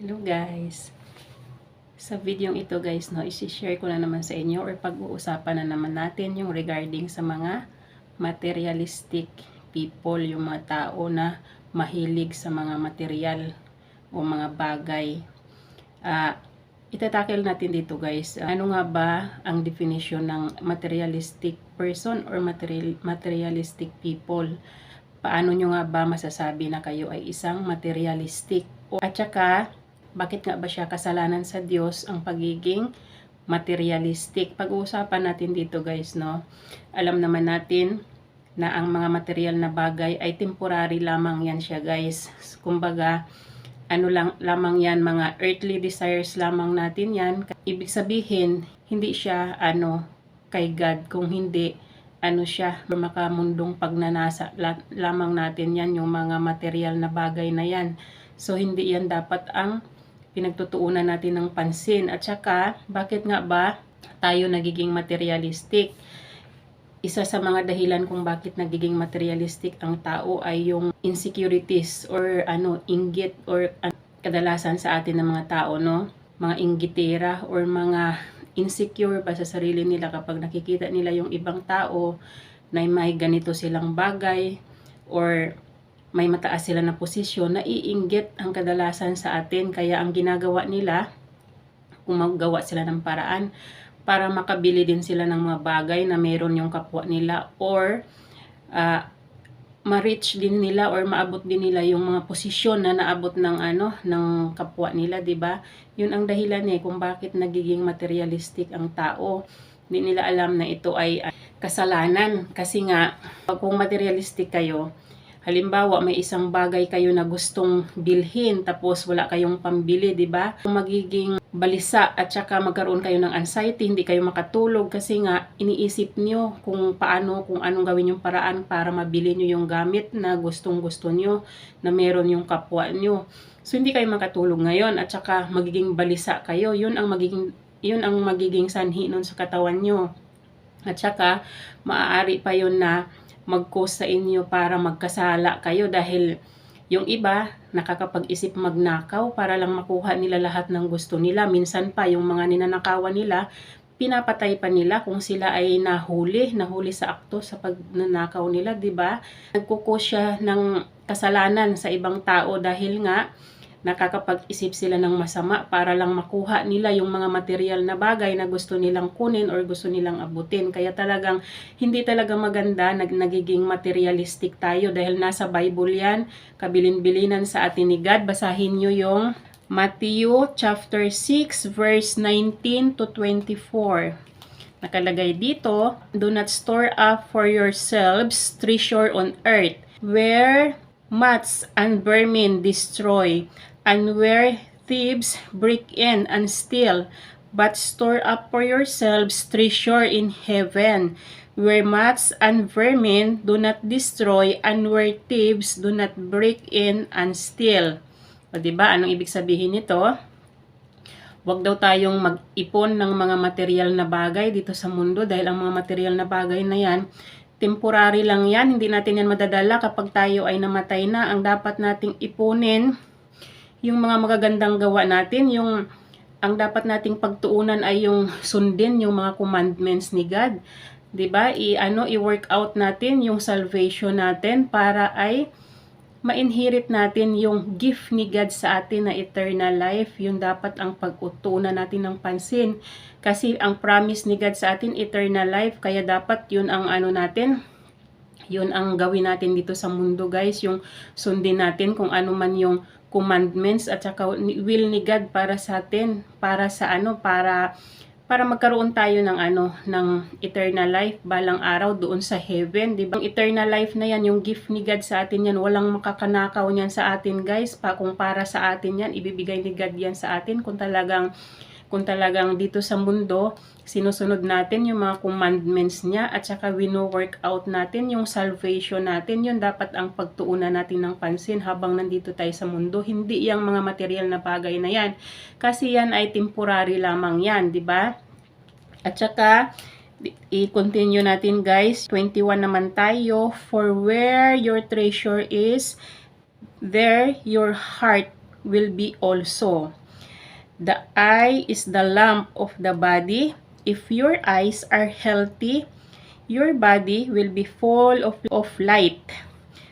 Hello guys. Sa video ito guys, no, isi-share ko na naman sa inyo or pag-uusapan na naman natin yung regarding sa mga materialistic people, yung mga tao na mahilig sa mga material o mga bagay. Ah, itatakil natin dito guys. Ano nga ba ang definition ng materialistic person or material, materialistic people? Paano nyo nga ba masasabi na kayo ay isang materialistic? At saka, bakit nga ba siya kasalanan sa Diyos ang pagiging materialistic? Pag-uusapan natin dito guys, no? Alam naman natin na ang mga material na bagay ay temporary lamang yan siya guys. Kumbaga, ano lang lamang yan, mga earthly desires lamang natin yan. Ibig sabihin, hindi siya ano kay God. Kung hindi, ano siya, makamundong pagnanasa la- lamang natin yan, yung mga material na bagay na yan. So, hindi yan dapat ang pinagtutuunan natin ng pansin. At saka, bakit nga ba tayo nagiging materialistic? Isa sa mga dahilan kung bakit nagiging materialistic ang tao ay yung insecurities or ano, inggit or an- kadalasan sa atin ng mga tao, no? Mga inggitera or mga insecure ba sa sarili nila kapag nakikita nila yung ibang tao na may ganito silang bagay or may mataas sila na posisyon, naiinggit ang kadalasan sa atin. Kaya ang ginagawa nila, kung sila ng paraan, para makabili din sila ng mga bagay na meron yung kapwa nila or ah, ma-reach din nila or maabot din nila yung mga posisyon na naabot ng ano ng kapwa nila, 'di ba? Yun ang dahilan eh kung bakit nagiging materialistic ang tao. Hindi nila alam na ito ay kasalanan kasi nga pag kung materialistic kayo, Halimbawa, may isang bagay kayo na gustong bilhin tapos wala kayong pambili, 'di ba? Magiging balisa at saka magkaroon kayo ng anxiety, hindi kayo makatulog kasi nga iniisip nyo kung paano, kung anong gawin yung paraan para mabili nyo yung gamit na gustong-gusto nyo, na meron yung kapwa nyo. So hindi kayo makatulog ngayon at saka magiging balisa kayo. Yun ang magiging yun ang magiging sanhi nun sa katawan nyo. At saka maaari pa yun na mag-cause sa inyo para magkasala kayo dahil yung iba nakakapag-isip magnakaw para lang makuha nila lahat ng gusto nila. Minsan pa yung mga ninanakawan nila, pinapatay pa nila kung sila ay nahuli, nahuli sa akto sa pagnanakaw nila, 'di ba? Nagkukus siya ng kasalanan sa ibang tao dahil nga nakakapag-isip sila ng masama para lang makuha nila yung mga material na bagay na gusto nilang kunin or gusto nilang abutin. Kaya talagang hindi talaga maganda nag nagiging materialistic tayo dahil nasa Bible yan, kabilin-bilinan sa atin ni God. Basahin nyo yung Matthew chapter 6 verse 19 to 24. Nakalagay dito, Do not store up for yourselves treasure on earth, where moths and vermin destroy, and where thieves break in and steal, but store up for yourselves treasure in heaven, where moths and vermin do not destroy, and where thieves do not break in and steal. O, diba? Anong ibig sabihin nito? Huwag daw tayong mag-ipon ng mga material na bagay dito sa mundo dahil ang mga material na bagay na yan, temporary lang yan. Hindi natin yan madadala kapag tayo ay namatay na. Ang dapat nating ipunin, yung mga magagandang gawa natin, yung ang dapat nating pagtuunan ay yung sundin yung mga commandments ni God. 'Di ba? I ano i-work out natin yung salvation natin para ay ma-inherit natin yung gift ni God sa atin na eternal life. Yun dapat ang pag-utunan natin ng pansin. Kasi ang promise ni God sa atin, eternal life. Kaya dapat yun ang ano natin, yun ang gawin natin dito sa mundo guys. Yung sundin natin kung ano man yung commandments at saka will ni God para sa atin. Para sa ano, para para magkaroon tayo ng ano ng eternal life balang araw doon sa heaven, 'di ba? Ang eternal life na 'yan, yung gift ni God sa atin 'yan, walang makakanakaw niyan sa atin, guys. Pa kung para sa atin 'yan, ibibigay ni God 'yan sa atin kung talagang kung talagang dito sa mundo sinusunod natin yung mga commandments niya at saka wino-work out natin yung salvation natin, yun dapat ang pagtuunan natin ng pansin habang nandito tayo sa mundo. Hindi yung mga material na bagay na yan. Kasi yan ay temporary lamang yan, di ba? At saka, i-continue natin guys. 21 naman tayo. For where your treasure is, there your heart will be also. The eye is the lamp of the body. If your eyes are healthy, your body will be full of, of light.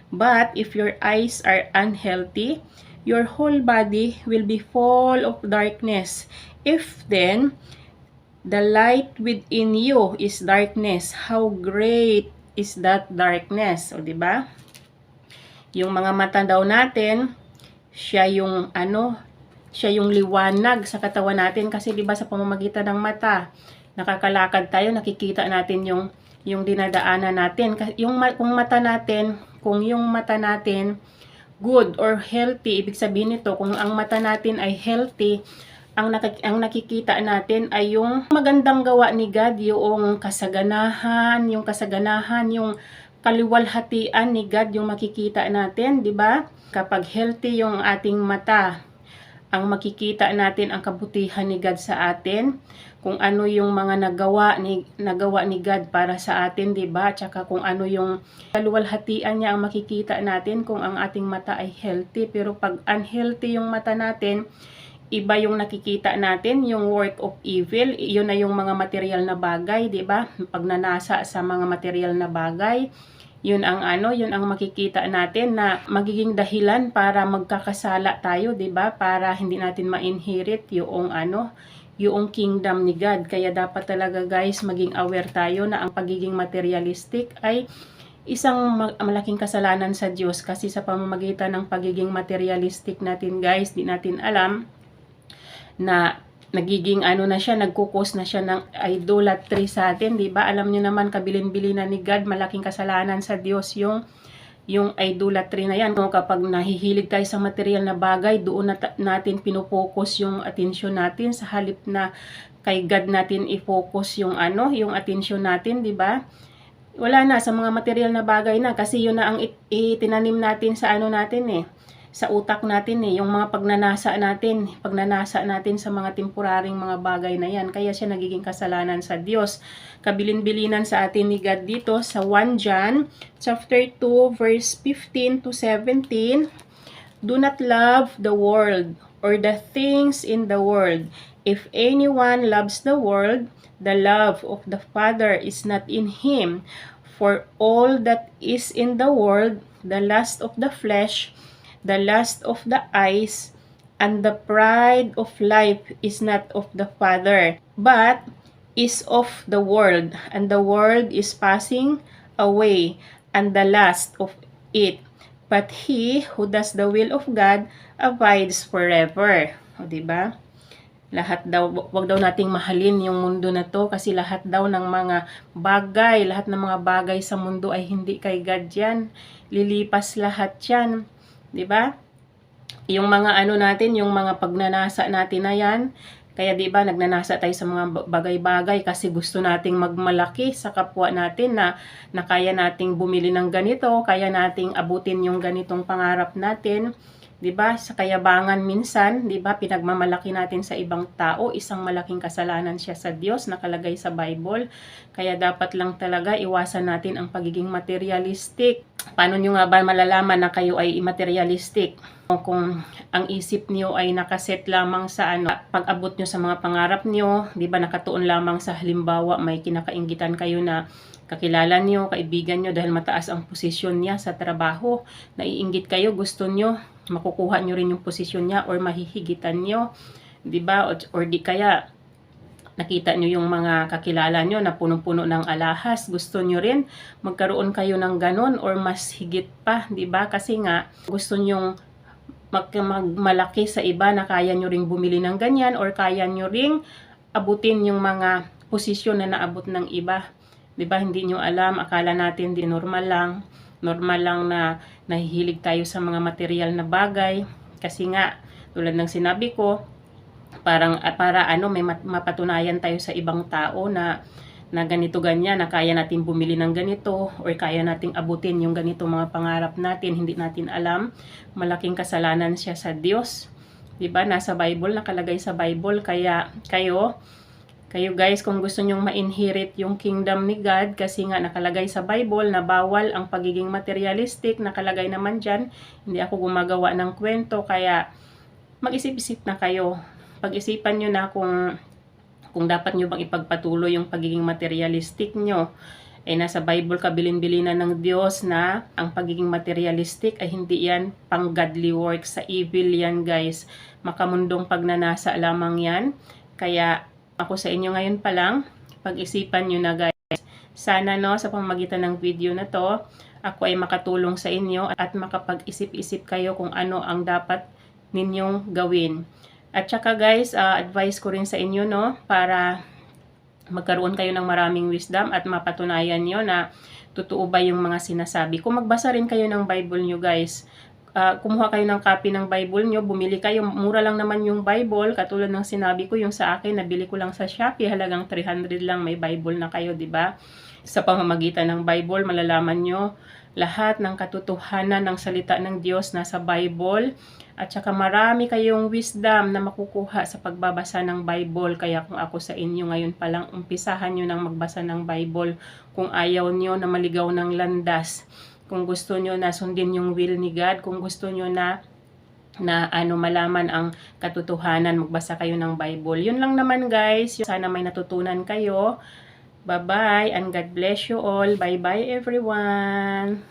But if your eyes are unhealthy, your whole body will be full of darkness. If then the light within you is darkness, how great is that darkness? O, di ba? Yung mga mata daw natin, siya yung ano, siya yung liwanag sa katawan natin kasi 'di ba sa pamamagitan ng mata, nakakalakad tayo, nakikita natin yung yung dinadaanan natin. Yung kung mata natin, kung yung mata natin good or healthy, ibig sabihin nito kung ang mata natin ay healthy, ang, nakik- ang nakikita natin ay yung magandang gawa ni God, yung kasaganahan, yung kasaganahan, yung kaliwalhatian ni God yung makikita natin, di ba? Kapag healthy yung ating mata, ang makikita natin ang kabutihan ni God sa atin, kung ano yung mga nagawa ni nagawa ni God para sa atin, 'di ba? Tsaka kung ano yung kaluwalhatian niya ang makikita natin kung ang ating mata ay healthy, pero pag unhealthy yung mata natin, iba yung nakikita natin, yung work of evil, yun na yung mga material na bagay, 'di ba? Pag nanasa sa mga material na bagay, yun ang ano, yun ang makikita natin na magiging dahilan para magkakasala tayo, 'di ba? Para hindi natin ma-inherit yung ano, yung kingdom ni God. Kaya dapat talaga guys, maging aware tayo na ang pagiging materialistic ay isang ma- malaking kasalanan sa Diyos kasi sa pamamagitan ng pagiging materialistic natin guys, di natin alam na nagiging ano na siya, nagkukos na siya ng idolatry sa atin, di ba? Alam niyo naman, kabilin-bilin na ni God, malaking kasalanan sa Diyos yung yung idolatry na yan. Kung kapag nahihilig tayo sa material na bagay, doon nat- natin pinupokus yung atensyon natin sa halip na kay God natin i-focus yung ano, yung atensyon natin, di ba? Wala na sa mga material na bagay na kasi yun na ang it- itinanim natin sa ano natin eh sa utak natin eh, yung mga pagnanasa natin, pagnanasa natin sa mga temporaring mga bagay na yan. Kaya siya nagiging kasalanan sa Diyos. Kabilin-bilinan sa atin ni God dito sa 1 John chapter 2 verse 15 to 17. Do not love the world or the things in the world. If anyone loves the world, the love of the Father is not in him. For all that is in the world, the lust of the flesh, the lust of the eyes, and the pride of life is not of the Father, but is of the world, and the world is passing away, and the lust of it. But he who does the will of God abides forever. O, di ba? Lahat daw, wag daw nating mahalin yung mundo na to kasi lahat daw ng mga bagay, lahat ng mga bagay sa mundo ay hindi kay God yan. Lilipas lahat yan. 'Di ba? Yung mga ano natin, yung mga pagnanasa natin na yan, kaya 'di ba nagnanasa tayo sa mga bagay-bagay kasi gusto nating magmalaki sa kapwa natin na, na kaya nating bumili ng ganito, kaya nating abutin yung ganitong pangarap natin. 'Di ba? Sa kayabangan minsan, 'di ba, pinagmamalaki natin sa ibang tao, isang malaking kasalanan siya sa Diyos nakalagay sa Bible. Kaya dapat lang talaga iwasan natin ang pagiging materialistic. Paano nyo nga ba malalaman na kayo ay materialistic? Kung ang isip niyo ay nakaset lamang sa ano, pag-abot nyo sa mga pangarap niyo, 'di ba, nakatuon lamang sa halimbawa may kinakaingitan kayo na kakilala niyo, kaibigan niyo dahil mataas ang posisyon niya sa trabaho, naiinggit kayo, gusto niyo makukuha nyo rin yung posisyon niya or mahihigitan nyo, 'di ba? Or, or di kaya nakita nyo yung mga kakilala nyo na punong-puno ng alahas, gusto nyo rin magkaroon kayo ng ganon or mas higit pa, 'di ba? Kasi nga gusto nyong mag magmalaki sa iba na kaya nyo ring bumili ng ganyan or kaya nyo ring abutin yung mga posisyon na naabot ng iba. 'Di ba? Hindi nyo alam, akala natin di normal lang normal lang na nahihilig tayo sa mga material na bagay. Kasi nga tulad ng sinabi ko parang ah, para ano may mapatunayan tayo sa ibang tao na na ganito ganyan na kaya natin bumili ng ganito or kaya nating abutin yung ganito mga pangarap natin hindi natin alam. Malaking kasalanan siya sa Diyos. 'di ba? Nasa Bible nakalagay sa Bible. Kaya kayo kayo guys, kung gusto nyong ma-inherit yung kingdom ni God, kasi nga nakalagay sa Bible na bawal ang pagiging materialistic, nakalagay naman dyan, hindi ako gumagawa ng kwento, kaya mag-isip-isip na kayo. Pag-isipan nyo na kung kung dapat nyo bang ipagpatuloy yung pagiging materialistic nyo. Eh, nasa Bible kabilin-bilinan ng Diyos na ang pagiging materialistic ay hindi yan pang godly work. Sa evil yan, guys. Makamundong pagnanasa lamang yan. Kaya, ako sa inyo ngayon pa lang, pag-isipan nyo na, guys. Sana, no, sa pamagitan ng video na to, ako ay makatulong sa inyo at makapag-isip-isip kayo kung ano ang dapat ninyong gawin. At saka guys, ah, advice ko rin sa inyo no para magkaroon kayo ng maraming wisdom at mapatunayan nyo na totoo ba yung mga sinasabi. Kung magbasa rin kayo ng Bible nyo guys, ah, kumuha kayo ng copy ng Bible nyo, bumili kayo, mura lang naman yung Bible, katulad ng sinabi ko, yung sa akin, nabili ko lang sa Shopee, halagang 300 lang, may Bible na kayo, ba? Sa pamamagitan ng Bible, malalaman nyo lahat ng katotohanan ng salita ng Diyos nasa Bible at saka marami kayong wisdom na makukuha sa pagbabasa ng Bible. Kaya kung ako sa inyo ngayon pa lang, umpisahan nyo ng magbasa ng Bible. Kung ayaw nyo na maligaw ng landas, kung gusto nyo na sundin yung will ni God, kung gusto nyo na na ano malaman ang katotohanan, magbasa kayo ng Bible. Yun lang naman guys. Sana may natutunan kayo. Bye-bye and God bless you all. Bye-bye everyone.